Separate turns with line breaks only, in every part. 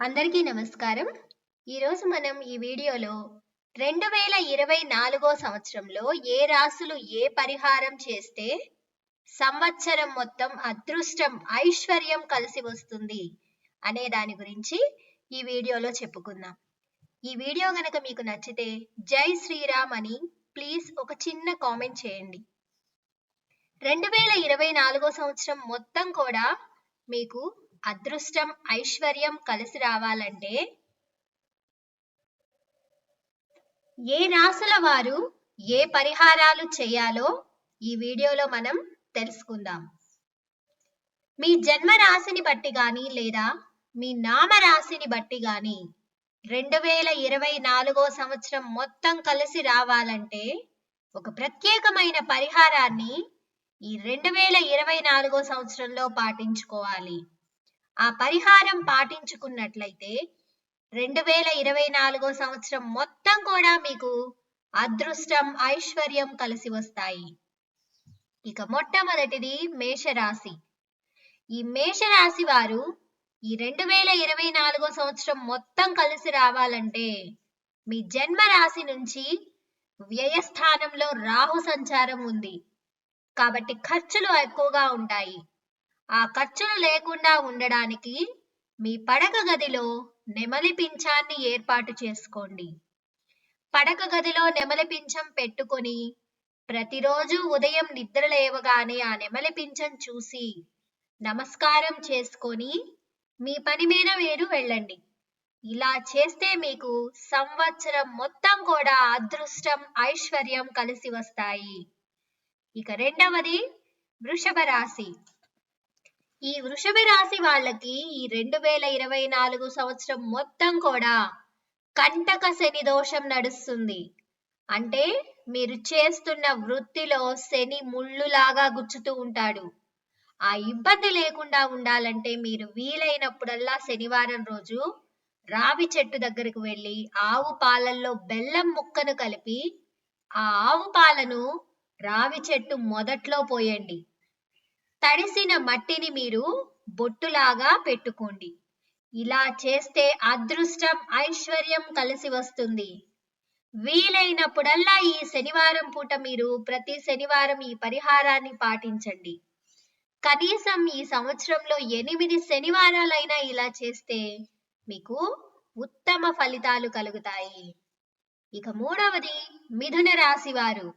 అందరికీ నమస్కారం. ఈరోజు మనం ఈ వీడియోలో రెండు వేల ఇరవై నాలుగో సంవత్సరంలో ఏ రాసులు ఏ పరిహారం చేస్తే సంవత్సరం మొత్తం అదృష్టం ఐశ్వర్యం కలిసి వస్తుంది అనే దాని గురించి ఈ వీడియోలో చెప్పుకుందాం. ఈ వీడియో గనక మీకు నచ్చితే జై శ్రీరామ్ అని ప్లీజ్ ఒక చిన్న కామెంట్ చేయండి. రెండు వేల ఇరవై నాలుగో సంవత్సరం మొత్తం కూడా మీకు అదృష్టం ఐశ్వర్యం కలిసి రావాలంటే ఏ రాసుల వారు ఏ పరిహారాలు చేయాలో ఈ వీడియోలో మనం తెలుసుకుందాం. మీ జన్మ రాశిని బట్టి గాని లేదా మీ నామ రాశిని బట్టి గాని రెండు వేల ఇరవై నాలుగో సంవత్సరం మొత్తం కలిసి రావాలంటే ఒక ప్రత్యేకమైన పరిహారాన్ని ఈ రెండు వేల ఇరవై నాలుగో సంవత్సరంలో పాటించుకోవాలి. ఆ పరిహారం పాటించుకున్నట్లయితే రెండు వేల ఇరవై నాలుగో సంవత్సరం మొత్తం కూడా మీకు అదృష్టం ఐశ్వర్యం కలిసి వస్తాయి. ఇక మొట్టమొదటిది మేషరాశి. ఈ మేషరాశి వారు ఈ రెండు వేల ఇరవై నాలుగో సంవత్సరం మొత్తం కలిసి రావాలంటే మీ జన్మ రాశి నుంచి వ్యయస్థానంలో రాహు సంచారం ఉంది. కాబట్టి ఖర్చులు ఎక్కువగా ఉంటాయి. ఆ ఖర్చులు లేకుండా ఉండడానికి మీ పడక గదిలో నెమలి పింఛాన్ని ఏర్పాటు చేసుకోండి. పడక గదిలో నెమలి పింఛం పెట్టుకొని ప్రతిరోజు ఉదయం నిద్ర లేవగానే ఆ నెమలి పింఛం చూసి నమస్కారం చేసుకొని మీ పని మీద మీరు వెళ్ళండి. ఇలా చేస్తే మీకు సంవత్సరం మొత్తం కూడా అదృష్టం ఐశ్వర్యం కలిసి వస్తాయి. ఇక రెండవది వృషభ రాశి. ఈ వృషభ రాశి వాళ్ళకి ఈ రెండు వేల ఇరవై నాలుగు సంవత్సరం మొత్తం కూడా కంటక శని దోషం నడుస్తుంది. అంటే మీరు చేస్తున్న వృత్తిలో శని ముళ్ళులాగా గుచ్చుతూ ఉంటాడు. ఆ ఇబ్బంది లేకుండా ఉండాలంటే మీరు వీలైనప్పుడల్లా శనివారం రోజు రావి చెట్టు దగ్గరకు వెళ్ళి ఆవు పాలల్లో బెల్లం ముక్కను కలిపి ఆ ఆవు పాలను రావి చెట్టు మొదట్లో పోయండి. తడిసిన మట్టిని మీరు బొట్టులాగా పెట్టుకోండి. ఇలా చేస్తే అదృష్టం ఐశ్వర్యం కలిసి వస్తుంది. వీలైనప్పుడల్లా ఈ శనివారం పూట మీరు ప్రతి శనివారం ఈ పరిహారాన్ని పాటించండి. కనీసం ఈ సంవత్సరంలో ఎనిమిది శనివారాలైనా ఇలా చేస్తే మీకు ఉత్తమ ఫలితాలు కలుగుతాయి. ఇక మూడవది మిథున రాశి వారు.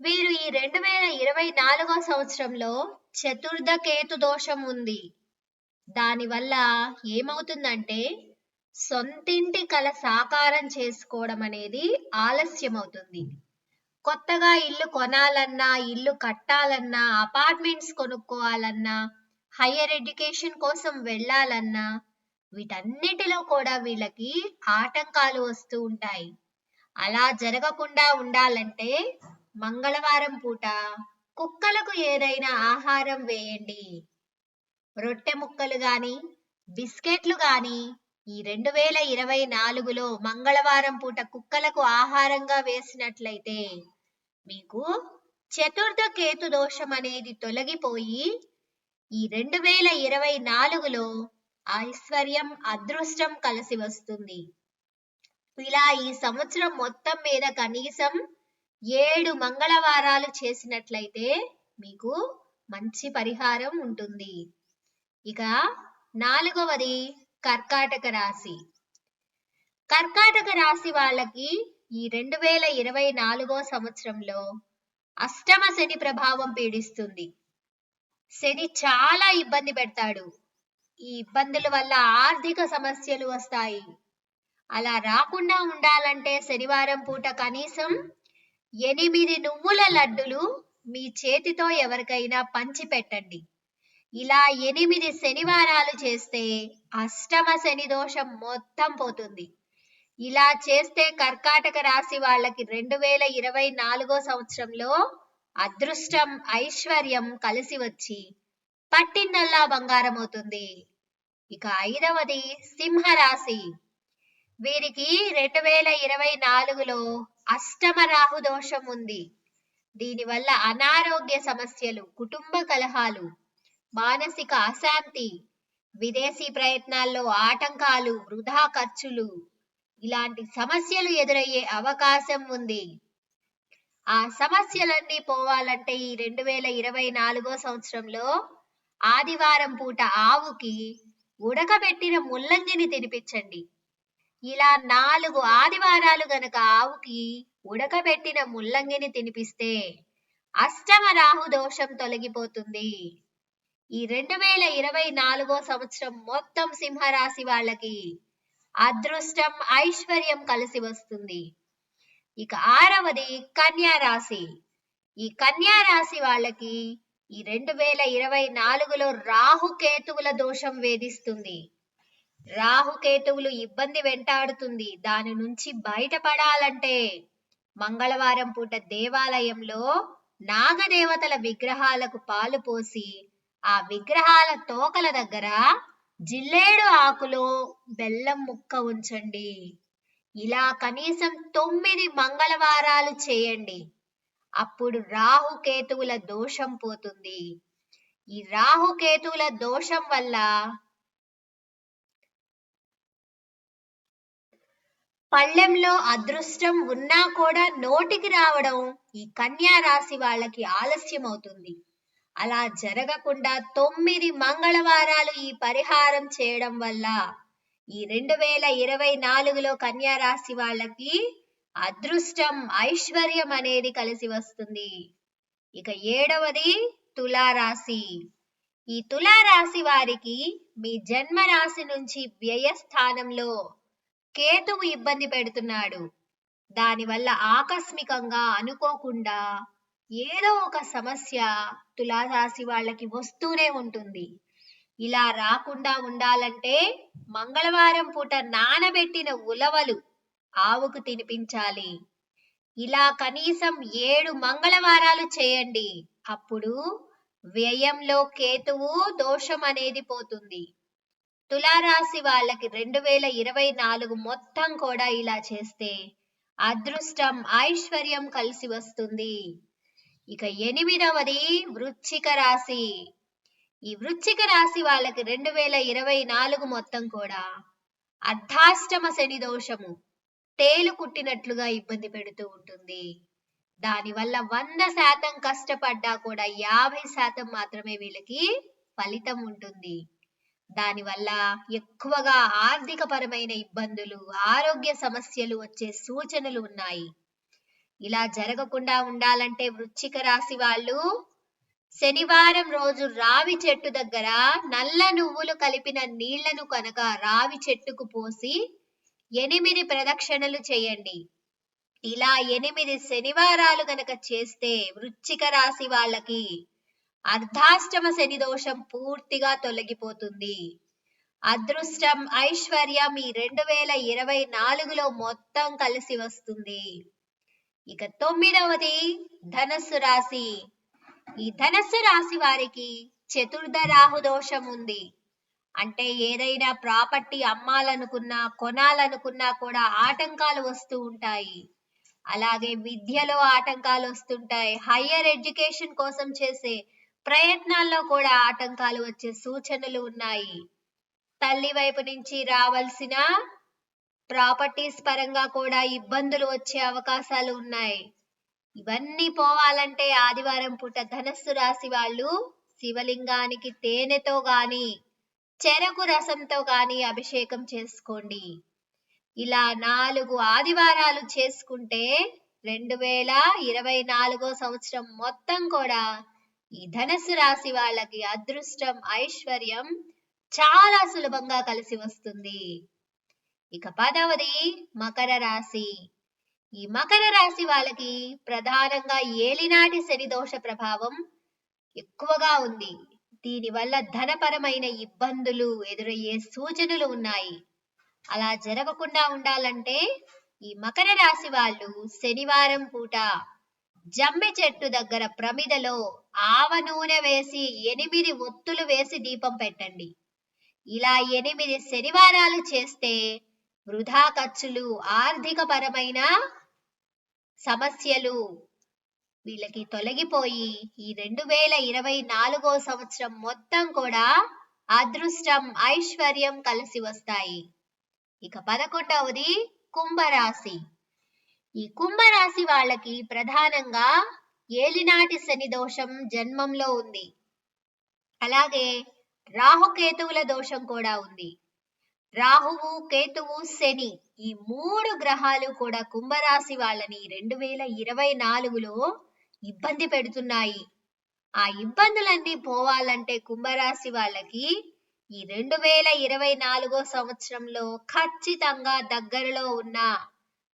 వీరు ఈ రెండు వేల ఇరవై నాలుగో సంవత్సరంలో చతుర్థ కేతు దోషం ఉంది. దానివల్ల ఏమవుతుందంటే సొంతింటి కల సాకారం చేసుకోవడం అనేది ఆలస్యం అవుతుంది కొత్తగా ఇల్లు కొనాలన్నా ఇల్లు కట్టాలన్నా అపార్ట్మెంట్స్ కొనుక్కోవాలన్నా హయ్యర్ ఎడ్యుకేషన్ కోసం వెళ్ళాలన్నా వీటన్నిటిలో కూడా వీళ్ళకి ఆటంకాలు వస్తూ ఉంటాయి. అలా జరగకుండా ఉండాలంటే మంగళవారం పూట కుక్కలకు ఏదైనా ఆహారం వేయండి. రొట్టె ముక్కలు గాని బిస్కెట్లు గాని ఈ రెండు వేల ఇరవై నాలుగులో మంగళవారం పూట కుక్కలకు ఆహారంగా వేసినట్లయితే మీకు చతుర్థ కేతు దోషం అనేది తొలగిపోయి ఈ రెండు వేల ఇరవై నాలుగులో ఐశ్వర్యం అదృష్టం కలిసి వస్తుంది. ఇలా ఈ సంవత్సరం మొత్తం మీద కనీసం ఏడు మంగళవారాలు చేసినట్లయితే మీకు మంచి పరిహారం ఉంటుంది. ఇక నాలుగవది కర్కాటక రాశి. కర్కాటక రాశి వాళ్ళకి ఈ రెండు వేల ఇరవై నాలుగో సంవత్సరంలో అష్టమ శని ప్రభావం పీడిస్తుంది. శని చాలా ఇబ్బంది పెడతాడు. ఈ ఇబ్బందుల వల్ల ఆర్థిక సమస్యలు వస్తాయి. అలా రాకుండా ఉండాలంటే శనివారం పూట కనీసం ఎనిమిది నువ్వుల లడ్డులు మీ చేతితో ఎవరికైనా పంచిపెట్టండి. ఇలా ఎనిమిది శనివారాలు చేస్తే అష్టమ శని దోషం మొత్తం పోతుంది. ఇలా చేస్తే కర్కాటక రాశి వాళ్ళకి రెండు వేల ఇరవై నాలుగో సంవత్సరంలో అదృష్టం ఐశ్వర్యం కలిసి వచ్చి పట్టిందల్లా బంగారం అవుతుంది ఇక ఐదవది సింహరాశి. వీరికి రెండు వేల ఇరవై నాలుగులో అష్టమ రాహు దోషం ఉంది దీనివల్ల అనారోగ్య సమస్యలు కుటుంబ కలహాలు మానసిక అశాంతి విదేశీ ప్రయత్నాల్లో ఆటంకాలు వృధా ఖర్చులు ఇలాంటి సమస్యలు ఎదురయ్యే అవకాశం ఉంది. ఆ సమస్యలన్నీ పోవాలంటే ఈ రెండు వేల ఇరవై నాలుగో సంవత్సరంలో ఆదివారం పూట ఆవుకి ఉడకబెట్టిన ముల్లంగిని తినిపించండి. ఇలా నాలుగు ఆదివారాలు గనక ఆవుకి ఉడకబెట్టిన ముల్లంగిని తినిపిస్తే అష్టమ రాహు దోషం తొలగిపోతుంది. ఈ రెండు వేల ఇరవై నాలుగో సంవత్సరం మొత్తం సింహరాశి వాళ్ళకి అదృష్టం ఐశ్వర్యం కలిసి వస్తుంది. ఇక ఆరవది కన్యా రాశి. ఈ కన్యా రాశి వాళ్ళకి ఈ రెండు వేల ఇరవై నాలుగులో రాహు కేతువుల దోషం వేధిస్తుంది. రాహుకేతువులు ఇబ్బంది వెంటాడుతుంది. దాని నుంచి బయటపడాలంటే మంగళవారం పూట దేవాలయంలో నాగదేవతల విగ్రహాలకు పాలు పోసి ఆ విగ్రహాల తోకల దగ్గర జిల్లేడు ఆకులో బెల్లం ముక్క ఉంచండి. ఇలా కనీసం తొమ్మిది మంగళవారాలు చేయండి. అప్పుడు రాహుకేతువుల దోషం పోతుంది. ఈ రాహుకేతువుల దోషం వల్ల పళ్ళెంలో అదృష్టం ఉన్నా కూడా నోటికి రావడం ఈ కన్యా రాశి వాళ్ళకి ఆలస్యం అవుతుంది అలా జరగకుండా తొమ్మిది మంగళవారాలు ఈ పరిహారం చేయడం వల్ల ఈ రెండు వేల ఇరవై నాలుగులో కన్యా రాశి వాళ్ళకి అదృష్టం ఐశ్వర్యం అనేది కలిసి వస్తుంది. ఇక ఏడవది తులారాశి. ఈ తులారాశి వారికి మీ జన్మ రాశి నుంచి వ్యయ స్థానంలో కేతువు ఇబ్బంది పెడుతున్నాడు. దానివల్ల ఆకస్మికంగా అనుకోకుండా ఏదో ఒక సమస్య తులారాశి వాళ్ళకి వస్తూనే ఉంటుంది. ఇలా రాకుండా ఉండాలంటే మంగళవారం పూట నానబెట్టిన ఉలవలు ఆవుకు తినిపించాలి. ఇలా కనీసం ఏడు మంగళవారాలు చేయండి. అప్పుడు వ్యయంలో కేతువు దోషం అనేది పోతుంది. తులారాశి వాళ్ళకి రెండు వేల ఇరవై నాలుగు మొత్తం కూడా ఇలా చేస్తే అదృష్టం ఐశ్వర్యం కలిసి వస్తుంది. ఇక ఎనిమిదవది వృచ్చిక రాశి. ఈ వృచ్చిక రాశి వాళ్ళకి రెండు వేల ఇరవై నాలుగు మొత్తం కూడా అర్ధాష్టమ శని దోషము తేలు కుట్టినట్లుగా ఇబ్బంది పెడుతూ ఉంటుంది. దానివల్ల వంద శాతం కష్టపడ్డా కూడా యాభై శాతం మాత్రమే వీళ్ళకి ఫలితం ఉంటుంది. దానివల్ల ఎక్కువగా ఆర్థిక పరమైన ఇబ్బందులు ఆరోగ్య సమస్యలు వచ్చే సూచనలు ఉన్నాయి. ఇలా జరగకుండా ఉండాలంటే వృశ్చిక రాశి వాళ్ళు శనివారం రోజు రావి చెట్టు దగ్గర నల్ల నువ్వులు కలిపిన నీళ్ళను కనుక రావి చెట్టుకు పోసి ఎనిమిది ప్రదక్షిణలు చేయండి. ఇలా ఎనిమిది శనివారాలు గనక చేస్తే వృశ్చిక రాశి వాళ్ళకి అర్ధాష్టమ శని దోషం పూర్తిగా తొలగిపోతుంది. అదృష్టం ఐశ్వర్యం ఈ రెండు వేల ఇరవై నాలుగులో మొత్తం కలిసి వస్తుంది. ఇక తొమ్మిదవది ధనస్సు రాశి. ఈ ధనస్సు రాశి వారికి చతుర్థ రాహు దోషం ఉంది. అంటే ఏదైనా ప్రాపర్టీ అమ్మాలనుకున్నా కొనాలనుకున్నా కూడా ఆటంకాలు వస్తూ ఉంటాయి. అలాగే విద్యలో ఆటంకాలు వస్తుంటాయి. హయ్యర్ ఎడ్యుకేషన్ కోసం చేసే ప్రయత్నాల్లో కూడా ఆటంకాలు వచ్చే సూచనలు ఉన్నాయి. తల్లి వైపు నుంచి రావాల్సిన ప్రాపర్టీస్ పరంగా కూడా ఇబ్బందులు వచ్చే అవకాశాలు ఉన్నాయి. ఇవన్నీ పోవాలంటే ఆదివారం పూట ధనస్సు రాశి వాళ్ళు శివలింగానికి తేనెతో గాని చెరకు రసంతో గాని అభిషేకం చేసుకోండి. ఇలా నాలుగు ఆదివారాలు చేసుకుంటే రెండు వేల ఇరవై నాలుగో సంవత్సరం మొత్తం కూడా ఈ ధనస్సు రాశి వాళ్ళకి అదృష్టం ఐశ్వర్యం చాలా సులభంగా కలిసి వస్తుంది. ఇక పదవది మకర రాశి. ఈ మకర రాశి వాళ్ళకి ప్రధానంగా ఏలినాటి శని దోష ప్రభావం ఎక్కువగా ఉంది. దీనివల్ల ధనపరమైన ఇబ్బందులు ఎదురయ్యే సూచనలు ఉన్నాయి. అలా జరగకుండా ఉండాలంటే ఈ మకర రాశి వాళ్ళు శనివారం పూట జమ్మి చెట్టు దగ్గర ప్రమిదలో ఆవ నూనె వేసి ఎనిమిది ఒత్తులు వేసి దీపం పెట్టండి. ఇలా ఎనిమిది శనివారాలు చేస్తే వృధా ఖర్చులు ఆర్థిక పరమైన సమస్యలు వీళ్ళకి తొలగిపోయి ఈ రెండు వేల ఇరవై నాలుగో సంవత్సరం మొత్తం కూడా అదృష్టం ఐశ్వర్యం కలిసి వస్తాయి. ఇక పదకొండవది కుంభరాశి. ఈ కుంభరాశి వాళ్ళకి ప్రధానంగా ఏలినాటి శని దోషం జన్మంలో ఉంది. అలాగే రాహుకేతువుల దోషం కూడా ఉంది. రాహువు కేతువు శని ఈ మూడు గ్రహాలు కూడా కుంభరాశి వాళ్ళని రెండు వేల ఇరవై నాలుగులో ఇబ్బంది పెడుతున్నాయి. ఆ ఇబ్బందులన్నీ పోవాలంటే కుంభరాశి వాళ్ళకి ఈ రెండు వేల ఇరవై నాలుగో సంవత్సరంలో ఖచ్చితంగా దగ్గరలో ఉన్న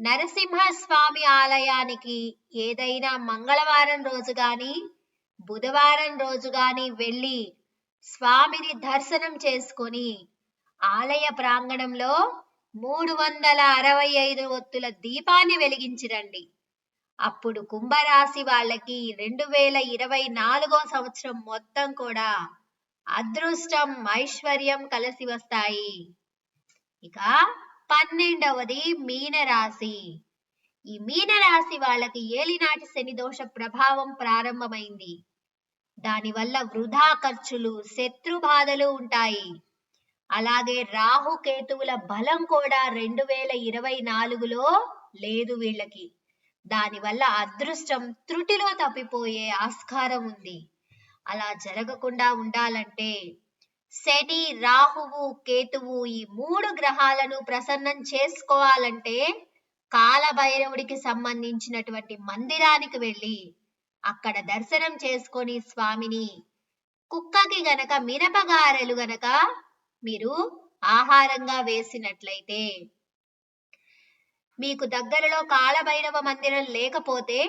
నరసింహస్వామి ఆలయానికి ఏదైనా మంగళవారం రోజు గాని బుధవారం రోజు గాని వెళ్ళి స్వామిని దర్శనం చేసుకొని ఆలయ ప్రాంగణంలో మూడు వందల అరవై ఐదు ఒత్తుల దీపాన్ని వెలిగించిరండి. అప్పుడు కుంభరాశి వాళ్ళకి రెండు వేల ఇరవై నాలుగో సంవత్సరం మొత్తం కూడా అదృష్టం ఐశ్వర్యం కలిసి వస్తాయి. ఇక పన్నెండవది మీనరాశి. ఈ మీనరాశి వాళ్ళకి ఏలినాటి శని దోష ప్రభావం ప్రారంభమైంది. దానివల్ల వృధా ఖర్చులు శత్రు బాధలు ఉంటాయి. అలాగే రాహు కేతువుల బలం కూడా రెండు వేల ఇరవై నాలుగులో లేదు వీళ్ళకి. దానివల్ల అదృష్టం త్రుటిలో తప్పిపోయే ఆస్కారం ఉంది. అలా జరగకుండా ఉండాలంటే శని రాహువు కేతువు ఈ మూడు గ్రహాలను ప్రసన్నం చేసుకోవాలంటే కాలభైరవుడికి సంబంధించినటువంటి మందిరానికి వెళ్ళి అక్కడ దర్శనం చేసుకొని స్వామిని కుక్కకి గనక మినపగారెలు గనక మీరు ఆహారంగా వేసినట్లయితే మీకు దగ్గరలో కాలభైరవ మందిరం లేకపోతే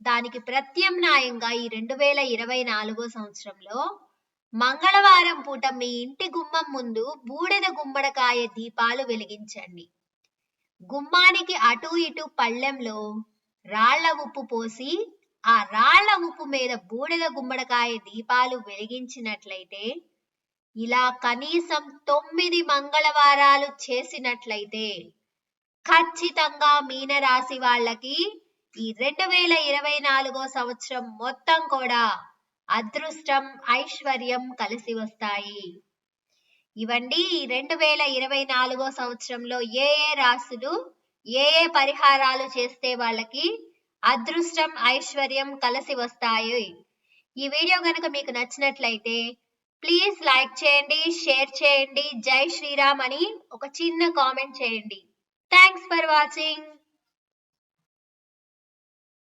దానికి ప్రత్యామ్నాయంగా ఈ రెండు వేల ఇరవై నాలుగో సంవత్సరంలో మంగళవారం పూట మీ ఇంటి గుమ్మం ముందు బూడిద గుమ్మడికాయ దీపాలు వెలిగించండి. గుమ్మానికి అటు ఇటు పళ్ళెంలో రాళ్ళ ఉప్పు పోసి ఆ రాళ్ళ ఉప్పు మీద బూడిద గుమ్మడికాయ దీపాలు వెలిగించినట్లయితే ఇలా కనీసం తొమ్మిది మంగళవారాలు చేసినట్లయితే ఖచ్చితంగా మీనరాశి వాళ్ళకి ఈ రెండు వేల ఇరవై నాలుగో సంవత్సరం మొత్తం కూడా అదృష్టం ఐశ్వర్యం కలిసి వస్తాయి. ఇవండి రెండు వేల ఇరవై నాలుగో సంవత్సరంలో ఏ ఏ రాశులు ఏ ఏ పరిహారాలు చేస్తే వాళ్ళకి అదృష్టం ఐశ్వర్యం కలిసి వస్తాయి. ఈ వీడియో కనుక మీకు నచ్చినట్లయితే ప్లీజ్ లైక్ చేయండి షేర్ చేయండి. జై శ్రీరామ్ అని ఒక చిన్న కామెంట్ చేయండి. Thanks for watching.